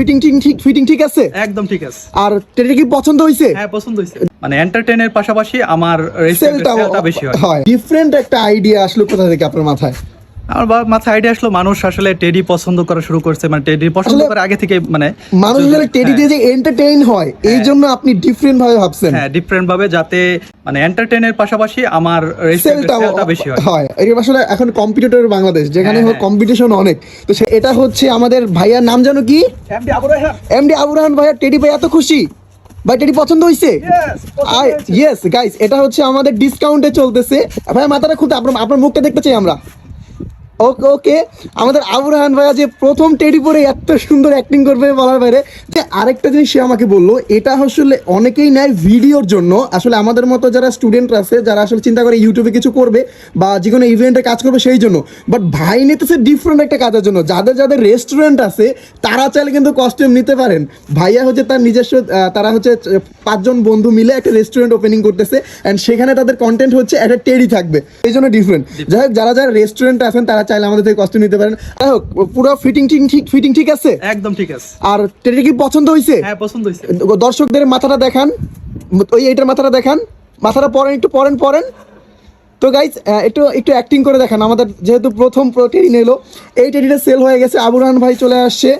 Fitting ঠিক ঠিক fitting ঠিক আছে? একদম ঠিক আছে। আর টেডি কি পছন্দ হয়েছে হ্যাঁ পছন্দ হয়েছে মানে এন্টারটেইনের পাশাপাশি আমার সেলটা বেশি হয়। ডিফারেন্ট একটা আইডিয়া আসলো কোথা থেকে আপনার মাথায়? আমার মাথায় আইডিয়া আসলো মানুষ আসলে টেডি পছন্দ করা শুরু করছে। মানে টেডি পছন্দ আগে থেকে মানে মানুষ আসলে টেডি দিয়ে যে এন্টারটেইন হয় এই জন্য আপনি ডিফারেন্ট ভাবে ভাবছেন। হ্যাঁ ডিফারেন্ট ভাবে যাতে মানে এন্টারটেইনের পাশাপাশি আমার সেলটা বেশি হয়। হয়। এটা আসলে এখন কম্পিটিটর বাংলাদেশ যেখানে হ্যাঁ, হ্যাঁ। কম্পিটিশন অনেক। তো এটা হচ্ছে আমাদের ভাইয়ার নাম জানো কি? এমডি আবু রহমান। ভাইয়া টেডি ভাই এত খুশি? ভাই টেডি পছন্দ হয়েছে? ইয়েস গাইস এটা হচ্ছে আমাদের ডিসকাউন্টে চলতেছে। ভাই মাথাটা খুলতে আপনার আপনার মুখটা দেখতে চাই আমরা। ওকে ওকে। আমাদের আবু রহমান ভাইয়া যে প্রথম টেডি পরে এত সুন্দর অ্যাক্টিং করবে বলার বাইরে যে আরেকটা জিনিস সে আমাকে বলল, এটা আসলে অনেকেই নেয় ভিডিওর জন্য। আসলে আমাদের মতো যারা স্টুডেন্ট আছে, যারা আসলে চিন্তা করে ইউটিউবে কিছু করবে বা যে কোনো ইভেন্টে কাজ করবে সেই জন্য। বাট ভাই নিতেছে ডিফারেন্ট একটা কাজের জন্য। যাদের যাদের রেস্টুরেন্ট আছে, তারা চাইলে কিন্তু কস্টিউম নিতে পারেন। ভাইয়া হচ্ছে তার নিজস্ব তারা হচ্ছে পাঁচজন বন্ধু মিলে একটা রেস্টুরেন্ট ওপেনিং করতেছে অ্যান্ড সেখানে তাদের কন্টেন্ট হচ্ছে একটা টেডি থাকবে। এই জন্য ডিফারেন্ট যাই হোক, যারা যারা রেস্টুরেন্ট আছেন, তারা চাইলে আমাদের থেকে কস্টিউম নিতে পারেন। যাই হোক পুরো ফিটিং ঠিক ঠিক ফিটিং ঠিক আছে? একদম ঠিক আছে। আর টেডি কি পছন্দ হয়েছে হ্যাঁ পছন্দ হয়েছে দর্শকদের মাথাটা দেখান। ওই এইটার মাথাটা দেখান। মাথাটা পরেন একটু পরেন পরেন। তো গাইজ একটু একটু অ্যাক্টিং করে দেখান। আমাদের যেহেতু প্রথম টেডি নিলো এই টেডিটা সেল হয়ে গেছে। আবু রহমান ভাই চলে আসছে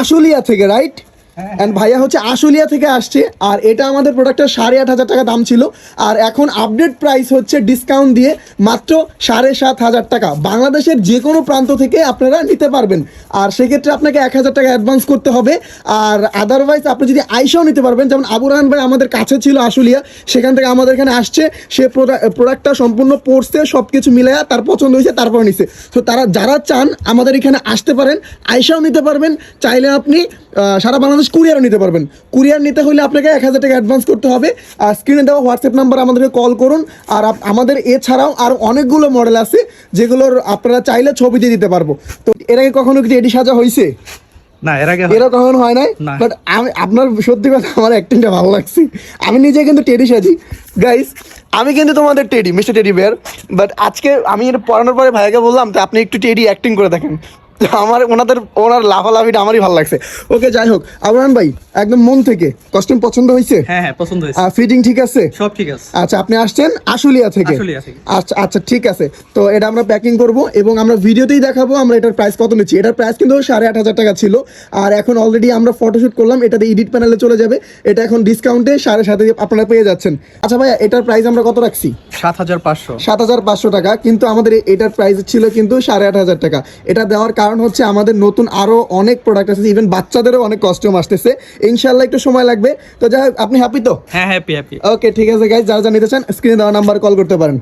আশুলিয়া থেকে রাইট অ্যান্ড ভাইয়া হচ্ছে আশুলিয়া থেকে আসছে, আর এটা আমাদের প্রোডাক্টের সাড়ে আট হাজার টাকা দাম ছিল। আর এখন আপডেট প্রাইস হচ্ছে ডিসকাউন্ট দিয়ে মাত্র সাড়ে সাত হাজার টাকা। বাংলাদেশের যে কোনো প্রান্ত থেকে আপনারা নিতে পারবেন। আর সেক্ষেত্রে আপনাকে এক হাজার টাকা অ্যাডভান্স করতে হবে। আর আদারওয়াইজ আপনি যদি আইসাও নিতে পারবেন, যেমন আবু রহমান ভাই আমাদের কাছে ছিল আশুলিয়া, সেখান থেকে আমাদের এখানে আসছে। সে প্রোডাক্টটা সম্পূর্ণ পড়ছে সব কিছু মিলাইয়া তার পছন্দ হয়েছে, তারপর নিছে। তো তারা, যারা চান আমাদের এখানে আসতে পারেন, আইসাও নিতে পারবেন। চাইলে আপনি সারা বাংলাদেশ কুরিয়ারও নিতে পারবেন। কুরিয়ার নিতে হলে আপনাকে এক হাজার টাকা অ্যাডভান্স করতে হবে। আর স্ক্রিনে দেওয়া হোয়াটসঅ্যাপ নাম্বার আমাদেরকে কল করুন। আর আমাদের এছাড়াও আরও অনেকগুলো মডেল আছে যেগুলোর আপনারা চাইলে ছবি দিয়ে দিতে পারব। তো এর আগে কখনো কি এডি সাজা হয়েছে? না এর আগে হয় নাই? বাট আমি আপনার সত্যি কথা আমার অ্যাক্টিংটা ভালো লাগছে। আমি নিজে কিন্তু টেডি সাজি। গাইস আমি কিন্তু তোমাদের Teddy mister Teddy bear but আজকে আমি এটা পড়ানোর পরে ভাইকে বললাম তো আপনি একটু টেডি অ্যাক্টিং করে দেখেন। আমার ওনাদের ওনার লাফালাফিটা আমারই ভালো লাগছে। ওকে যাই হোক আবরান ভাই একদম মন থেকে কস্টিউম পছন্দ হয়েছে? হ্যাঁ হ্যাঁ পছন্দ হয়েছে। ফিটিং ঠিক আছে? সব ঠিক আছে। আচ্ছা আপনি আসছেন? আশুলিয়া থেকে। আচ্ছা আচ্ছা ঠিক আছে। তো এটা আমরা প্যাকিং করব এবং আমরা ভিডিওতেই দেখাবো আমরা এটার প্রাইস কত নিচ্ছি। এটার প্রাইস কিন্তু সাড়ে আট হাজার টাকা ছিল। আর এখন অলরেডি আমরা ফটোশুট করলাম এটাতে এডিট প্যানেলে চলে যাবে। এটা এখন ডিসকাউন্টে সাড়ে সাথে আপনারা পেয়ে যাচ্ছেন। আচ্ছা ভাইয়া এটার প্রাইস আমরা কত রাখছি? সাত হাজার পাঁচশো। সাত হাজার পাঁচশো টাকা কিন্তু আমাদের এটার প্রাইস ছিল কিন্তু সাড়ে আট হাজার টাকা। এটা দেওয়ার কারণ হচ্ছে আমাদের নতুন আরও অনেক প্রোডাক্ট আছে ইভেন বাচ্চাদেরও অনেক কস্টিউম আসতেছে। ইনশাল্লাহ একটু সময় লাগবে। তো যাই হোক আপনি হ্যাপি তো? হ্যাঁ হ্যাপি হ্যাপি ওকে ঠিক আছে গাইজ যারা যা নিতে চান স্ক্রিনে দেওয়া নাম্বার কল করতে পারেন।